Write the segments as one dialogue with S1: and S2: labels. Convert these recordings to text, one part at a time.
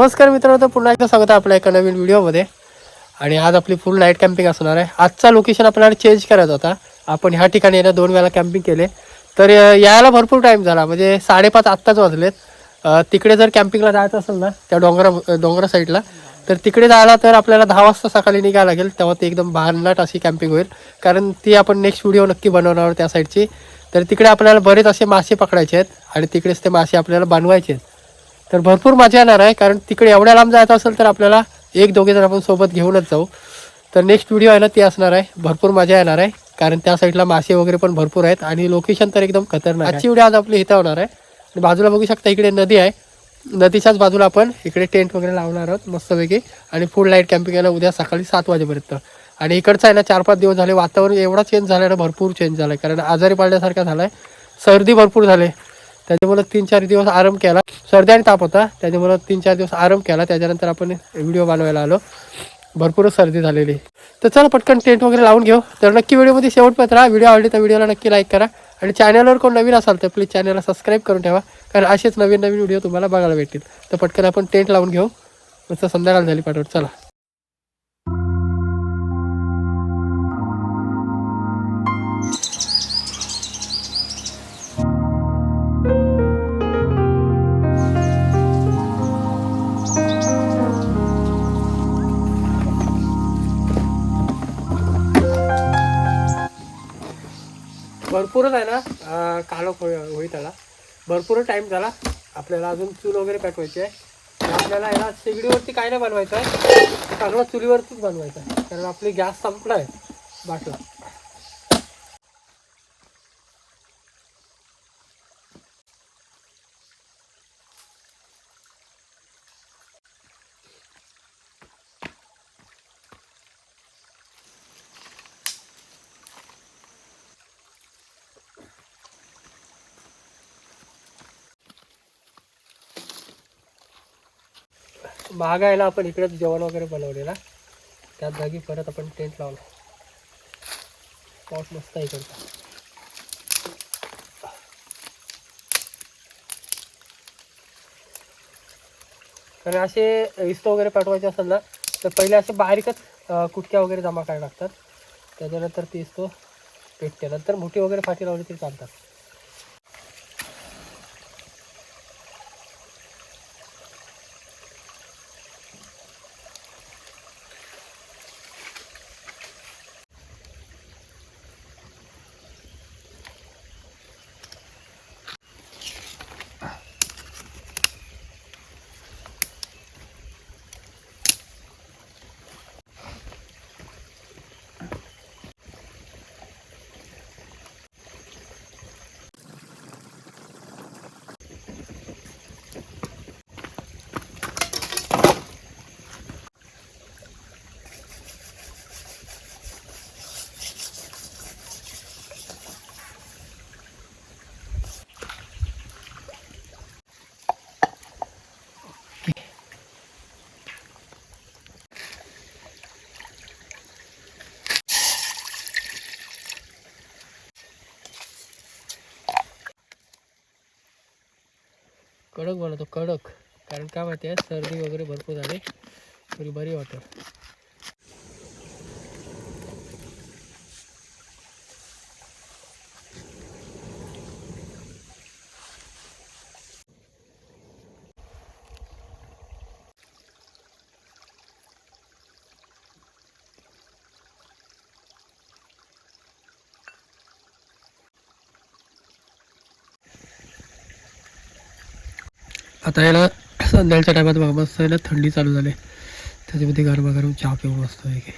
S1: नमस्कार मित्रांनो तर पुन्हा एकदा स्वागत आहे आपल्या एका नवीन व्हिडिओमध्ये. आणि आज आपली फुल नाईट कॅम्पिंग असणार आहे. आजचा लोकेशन आपल्याला चेंज करायचा होता. आपण ह्या ठिकाणी येणं दोन वेळा कॅम्पिंग केले. तर यायला भरपूर टाईम झाला. म्हणजे साडेपाच आत्ताच वाजलेत. तिकडे जर कॅम्पिंगला जायचं असेल ना त्या डोंगरा डोंगरा साईडला तर तिकडे जायला तर आपल्याला दहा वाजता सकाळी निघायला लागेल. तेव्हा ते एकदम भाननाट अशी कॅम्पिंग होईल. कारण ती आपण नेक्स्ट व्हिडिओ नक्की बनवणार त्या साईडची तर तिकडे आपल्याला बरेच असे मासे पकडायचे आहेत. आणि तिकडेच ते मासे आपल्याला बनवायचे आहेत. तर भरपूर मजा येणार आहे कारण तिकडे एवढ्या लांब जायचं असेल तर आपल्याला एक दोघे जण आपण सोबत घेऊनच जाऊ. तर नेक्स्ट व्हिडिओ आहे ना ती असणार आहे. भरपूर मजा येणार आहे कारण त्या साईडला मासे वगैरे पण भरपूर आहेत आणि लोकेशन तर एकदम खतरनाक आजची व्हिडिओ आज आपली इथं होणार आहे. आणि बाजूला बघू शकता इकडे नदी आहे. नदीच्याच बाजूला आपण इकडे टेंट वगैरे लावणार आहोत मस्तपैकी. आणि फुल लाइट कॅम्पिंग आहे ना उद्या सकाळी सात वाजेपर्यंत. आणि इकडचं आहे ना चार पाच दिवस झाले वातावरण एवढा चेंज झालं ना भरपूर चेंज झालं आहे कारण आजारी पडल्यासारखा झाला आहे सर्दी भरपूर झाले. त्याच्यामुळं तीन चार दिवस आराम केला. सर्दी आणि ताप होता. त्याच्यामुळं तीन चार दिवस आराम केला. त्याच्यानंतर आपण व्हिडिओ बनवायला आलो. भरपूरच सर्दी झालेली. तर चला पटकन टेंट वगैरे लावून घेऊ. तर नक्की व्हिडिओमध्ये शेवटपर्यंत राहा. व्हिडिओ आवडली तर व्हिडिओला नक्की लाईक करा. आणि चॅनलवर कोण नवीन असाल तर प्लीज चॅनलला सबस्क्राईब करून ठेवा. कारण असेच नवीन नवीन व्हिडिओ तुम्हाला बघायला भेटतील. तर पटकन आपण टेंट लावून घेऊ. मस्त संध्याकाळ झाली पाठवत चला. भरपूरच आहे ना कालो होई त्याला. भरपूर टाईम झाला. आपल्याला अजून चूल वगैरे पेटवायची आहे. आपल्याला आहे शेगडीवरती काय नाही बनवायचं आहे. सगळं चुलीवरतीच बनवायचं आहे. कारण आपली गॅस संपला आहे. बाटला. महाग आपण इकडेच जेवण वगैरे बनवलेला त्याच जागी परत आपण टेंट लावला स्पॉट मस्त आहे इकडचा. आणि असे इस्त वगैरे पाठवायचे असेल ना तर पहिले असे बारीकच कुटक्या वगैरे जमा करायला लागतात. त्याच्यानंतर ती इस्तो पेटते नंतर मोठी वगैरे फाटी लावली तरी चालतात. कडक बनवतो कडक. कारण काय माहिती आहे सर्दी वगैरे भरपूर झाली तरी बरी वाटेल आता याला संध्याकाळच्या टायमात बघा मस्त याला थंडी चालू झाली. त्याच्यामध्ये गरमागरम चहा पिऊन मस्त आहे की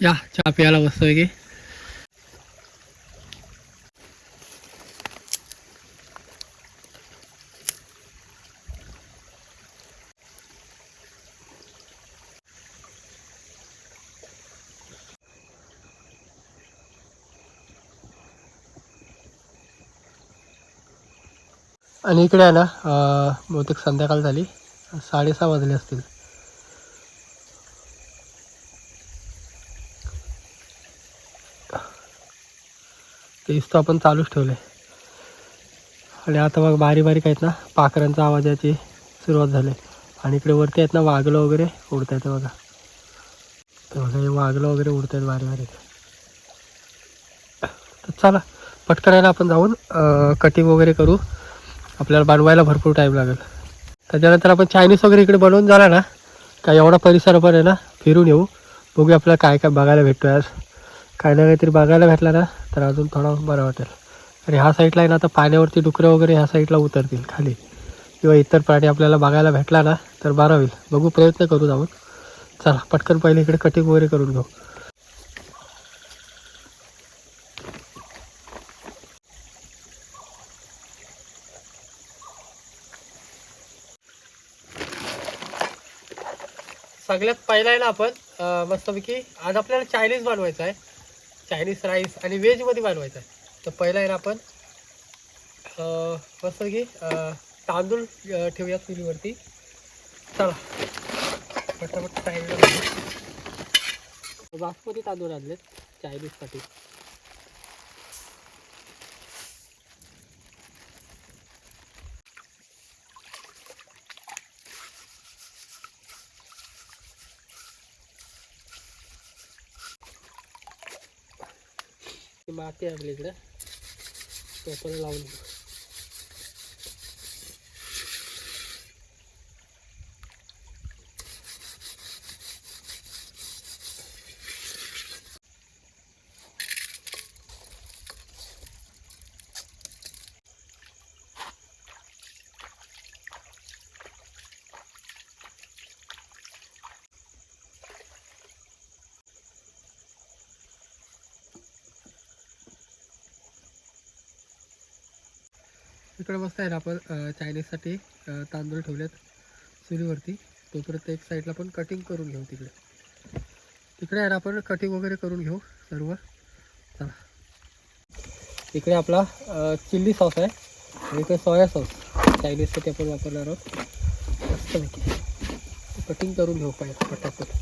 S1: या चहा प्यायला मस्त आहे की आणि इकडे आहे ना बहुतेक संध्याकाळ झाली. साडेसहा वाजले असतील. तेच तर आपण चालूच ठेवले. आणि आता मग बारी बारीक आहेत ना पाखरांचा आवाज याची सुरुवात झाली. आणि इकडे वरती आहेत ना वाघलं वगैरे उडत आहेत बघा. तर बघा हे वाघलं वगैरे उडत आहेत बारी बारीक. तर चला पटकन आपण जाऊन कटिंग वगैरे करू. आपल्याला बनवायला भरपूर टाईम लागेल. त्याच्यानंतर आपण चायनीज वगैरे इकडे बनवून झाला ना का एवढा परिसर पण आहे ना फिरून येऊ. बघूया आपल्याला काय काय बघायला भेटतो आज. काही ना काहीतरी बघायला भेटला ना तर अजून थोडा बरं वाटेल. आणि ह्या साईडला आहे ना आता पाण्यावरती डुकरं वगैरे ह्या साईडला उतरतील खाली. किंवा इतर प्राणी आपल्याला बघायला भेटला ना तर बरं होईल. बघू प्रयत्न करू जाऊन चला पटकन पहिले इकडे कटिंग वगैरे करून घेऊ. सगळ्यात पहिला आहे ना आपण मस्तपैकी आज आपल्याला चायनीज बनवायचं आहे. चायनीज राईस आणि व्हेजमध्ये बनवायचं आहे. तर पहिला आहे ना आपण मस्तपैकी तांदूळ ठेवूया चुलीवरती. चला. पटापट टाईम बासमती तांदूळ आणलेत चायनीजसाठी माती आहे आपल्या इकडं. टोपाला लावून. इकडे मस्त आहे ना आपण चायनीजसाठी तांदूळ ठेवलेत चुलीवरती तो प्रत्येक साईडला पण कटिंग करून घेऊ तिकडे. तिकडे आहे ना आपण कटिंग वगैरे करून घेऊ सर्व. चला. इकडे आपला चिल्ली सॉस आहे. आणि इकडे सोया सॉस चायनीजसाठी आपण वापरणार आहोत. मस्तपैकी. कटिंग करून घेऊ पाहिजे पटापट.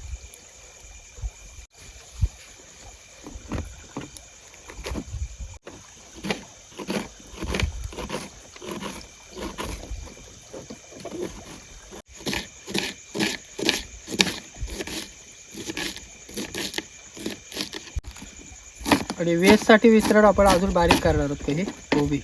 S1: आणि वेजसाठी विसरड आपण अजून बारीक करणार आहोत काही कोबी.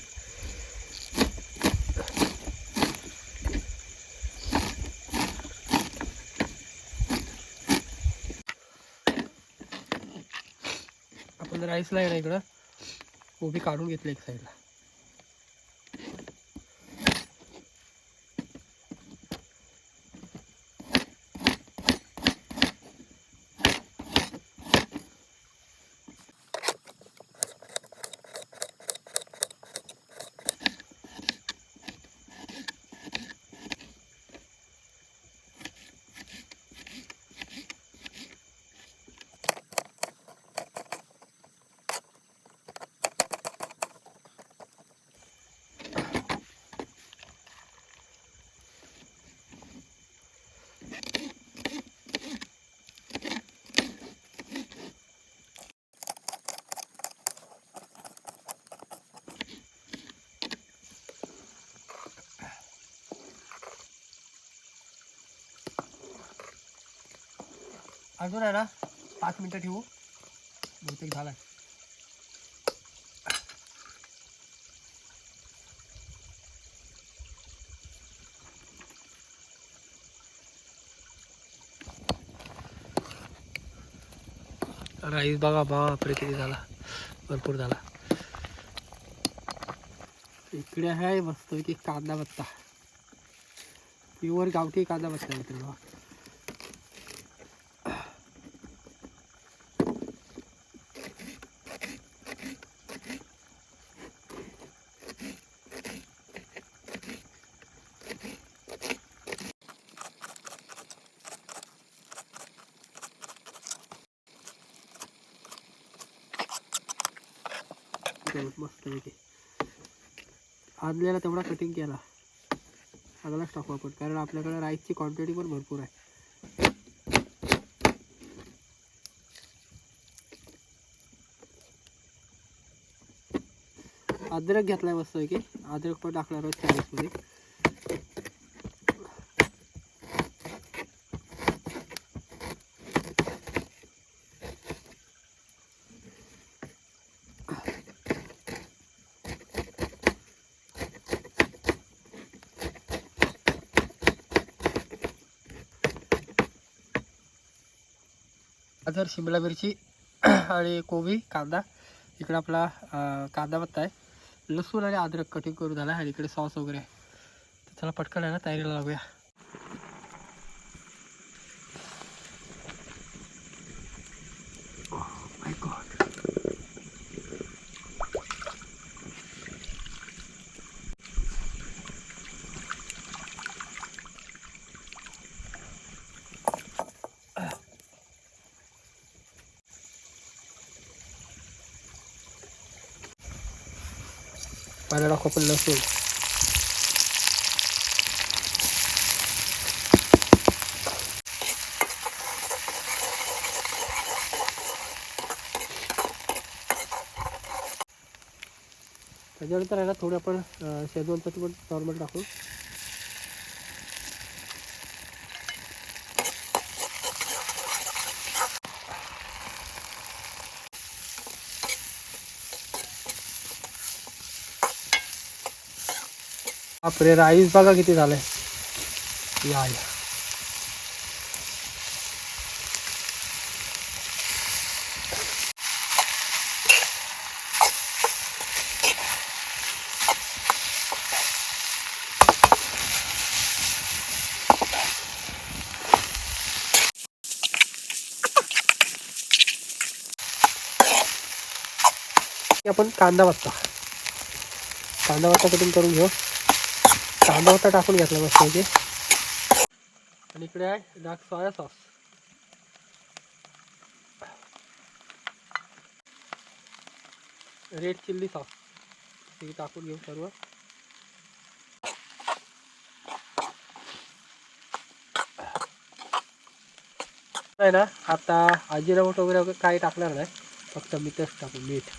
S1: आपण राईसला येणार इकडं कोबी काढून घेतलं एक साईडला अजून आहे ना पाच मिनटं ठेवू. बहुतेक झाला राईस बघा बापरे किती झाला. भरपूर झाला. इकडे आहे मस्त की कांदा बत्ता. प्युअर गावठी कांदा बत्ता आहे इकडे मस्त पैकी. तेवढा कटिंग केला. आदलाच टाकू आपण कारण आपल्याकडे राईसची क्वांटिटी पण भरपूर आहे. अद्रक घेतलाय मस्त पैकी. अद्रक पण टाकणार आहोत चाळीसमध्ये गाजर शिमला मिरची आणि कोबी कांदा. इकडं आपला कांदा पत्ता आहे. लसूण आणि अद्रक कटिंग करून झाला आणि इकडे सॉस वगैरे आहे. तर चला पटकन आहे ना तयारीला लागूया. Para ako pala lसूण त्याच्यानंतर याला ना थोडं आपण अं, शेजवान पण नॉर्मल टाकू बापरे राईस बघा किती झालंय. या या. आपण कांदा वाटता कांदा वाटता कटिंग करून घेऊ? कांदा होता टाकून घेतला मस्त म्हणजे आणि इकडे आहे dark soya sauce red chilli sauce हे टाकून घेऊ सर्व. नाही ना आता अजिरामोट वगैरे वगैरे काही टाकणार नाही. फक्त मीठच टाकू मीठ.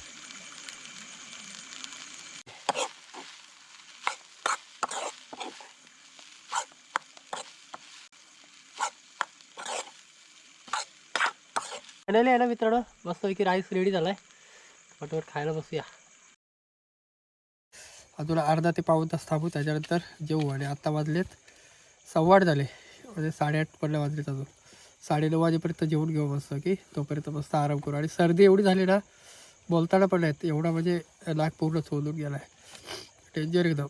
S1: फायनली आहे ना मित्रांनो? मस्तपैकी राईस रेडी झालाय. पटवर खायला बसूया. अजून अर्धा ते पाऊन तास थांबू त्याच्यानंतर जेवू आणि आत्ता वाजलेत सव्वाड झाले. म्हणजे साडेआठ पर्यंत वाजलेत अजून. साडेनऊ वाजेपर्यंत जेवून घेऊ मस्त की तोपर्यंत मस्त आराम करू. आणि सर्दी एवढी झाली ना बोलताना पण नाहीत. एवढा म्हणजे नाक पूर्ण चोलून गेला आहे डेंजर एकदम.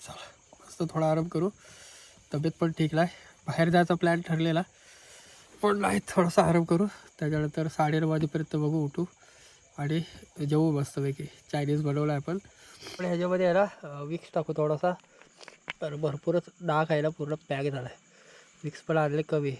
S1: चला मस्त थोडा आराम करू. तब्येत पण ठीक नाही. बाहेर जायचा प्लॅन ठरलेला. पण नाही थोडासा आराम करू त्याच्यानंतर साडेनऊ वाजेपर्यंत बघू उठू. आणि जेवू मस्तपैकी. चायनीज बनवलं आहे आपण. पण ह्याच्यामध्ये आहे ना विक्स टाकू थोडासा. तर भरपूरच डाग आहे ना पूर्ण पॅक झाला आहे विक्स पण आणले कमी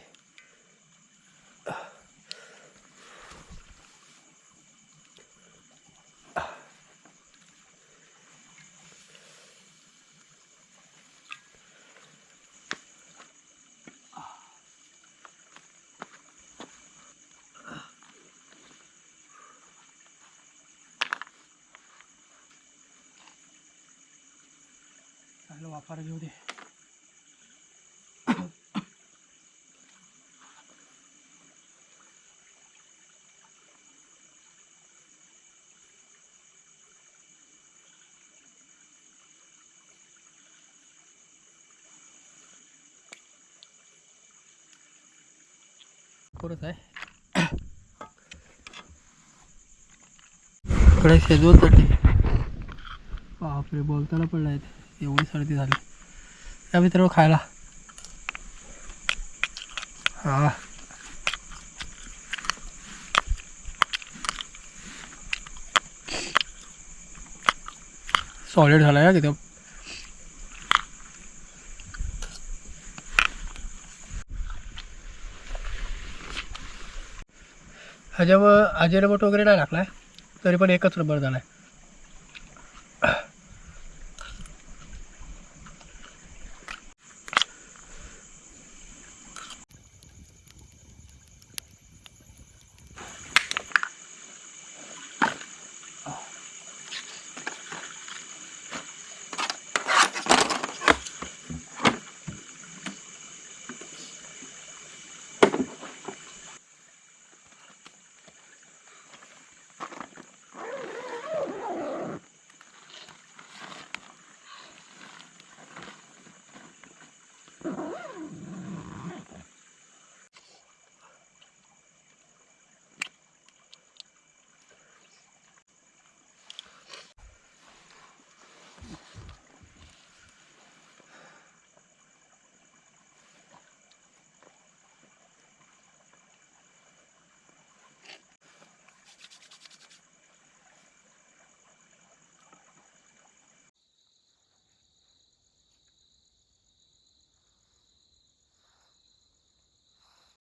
S1: चांगलं वापर घेऊ दे. पुरत आहे. इकडे शेजवत बापरे बोलताना पण नाहीत. एवढी सर्दी झाली. या मित्र खायला. हा. सॉलिड झाला या एकदम ह्याच्यावर अजिरमोट वगैरे नाही टाकलाय तरी पण एकच रबर झालाय.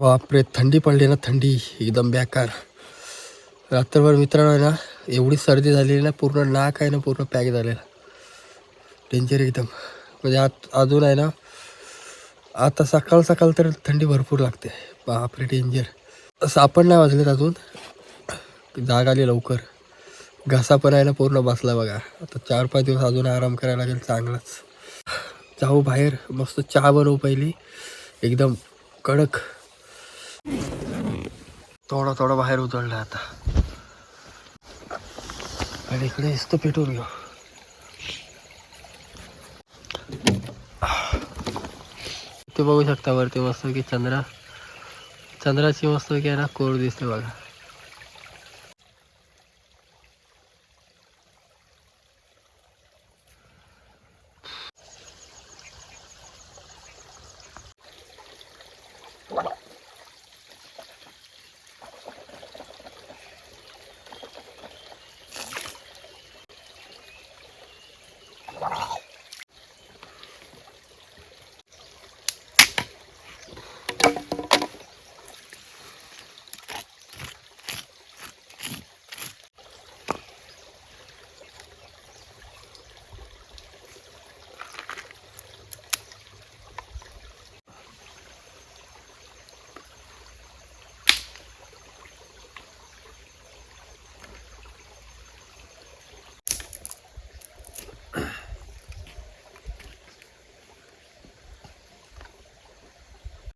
S1: बापरे थंडी पडली ना थंडी. एकदम बेकार. रात्रभर मित्रांनो आहे ना एवढी सर्दी झालेली ना पूर्ण नाक आहे ना पूर्ण पॅक झालेला. डेंजर एकदम. म्हणजे आत अजून आहे ना आता सकाळ सकाळ तर थंडी भरपूर लागते. बापरे डेंजर सापड नाही वाजलेत अजून. जाग आली लवकर. घसा पण आहे ना पूर्ण बसला बघा. आता चार पाच दिवस अजून आराम करायला लागेल चांगलाच. जाऊ बाहेर. मस्त चहा बनवू पहिली. एकदम कडक. थोडा थोडा बाहेर उतरला आता. आणि इकडे इस्त पेटून घेऊ ते बघू शकता वरती मस्त की चंद्रा चंद्राची मस्त की आहे ना कोर दिसते बघा.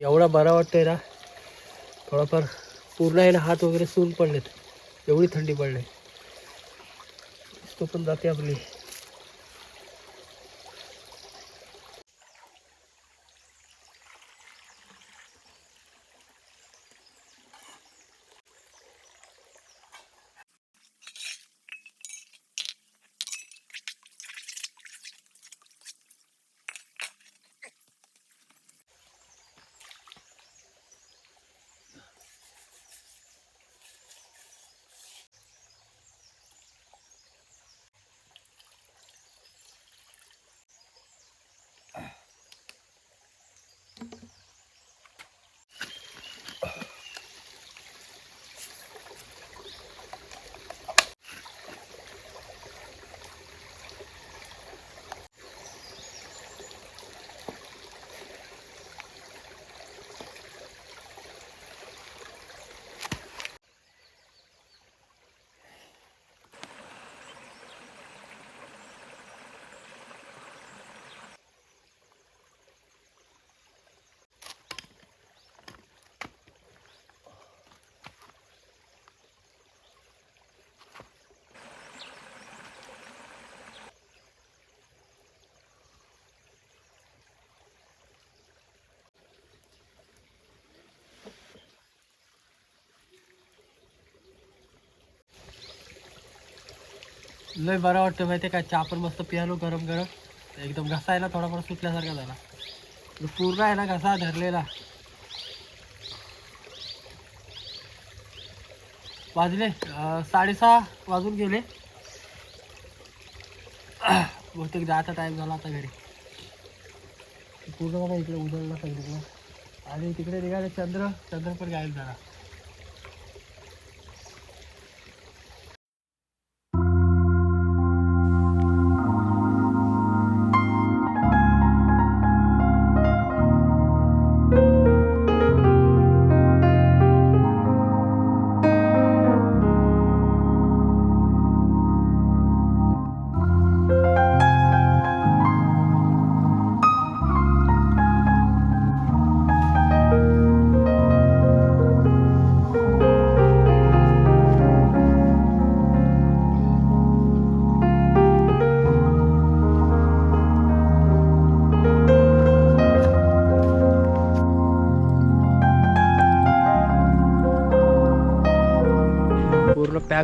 S1: एवढा बरा वाटतंय ना. थोडाफार पूर्ण आहे ना हात वगैरे सून पडलेत. एवढी थंडी पडली. तो पण जाते आपली. लय बरं वाटतं माहिती आहे का? चहा पण मस्त पियालो गरम गरम. एकदम घसा आहे ना थोडाफार सुटल्यासारखा झाला. पूर्ण आहे ना घसा धरलेला. वाजले साडेसहा वाजून गेले. बहुतेक जायचा टाईम झाला आता घरी. पूर्ण बघा इकडे उजळला सगळीकडे. आणि तिकडे निघाले चंद्र. चंद्र पण गायब झाला.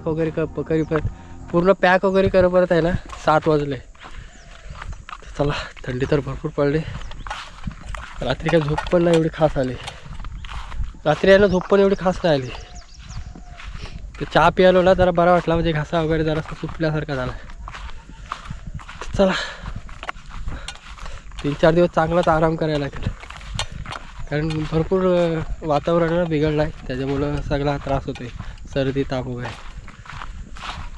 S1: पॅक वगैरे करी परत. पूर्ण पॅक वगैरे कर परत आहे ना? सात वाजले. चला थंडी तर भरपूर पडली. रात्री काय झोप पण नाही एवढी खास आली. रात्री आहे ना झोप पण एवढी खास नाही आली. तर चहा पियालो ना जरा बरा वाटला. म्हणजे घासा वगैरे जरा सुटल्यासारखा झाला. चला. तीन चार दिवस चांगलाच आराम करायला लागेल. कारण भरपूर वातावरण बिघडलं आहे त्याच्यामुळं सगळा त्रास होतोय. सर्दी ताप वगैरे.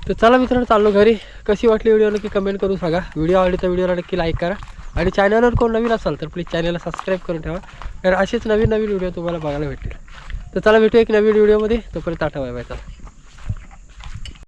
S1: तर चला मित्रांनो चाललो घरी. कशी वाटली व्हिडिओ नक्की कमेंट करून सांगा. व्हिडिओ आवडली तर व्हिडिओला नक्की लाईक करा. आणि चॅनलवर कोण नवीन असाल तर प्लीज चॅनलला सबस्क्राईब करून ठेवा. कारण असेच नवीन नवीन व्हिडिओ तुम्हाला बघायला भेटतील. तर चला भेटू एक नवीन व्हिडिओमध्ये तोपर्यंत टाटा बाय चला.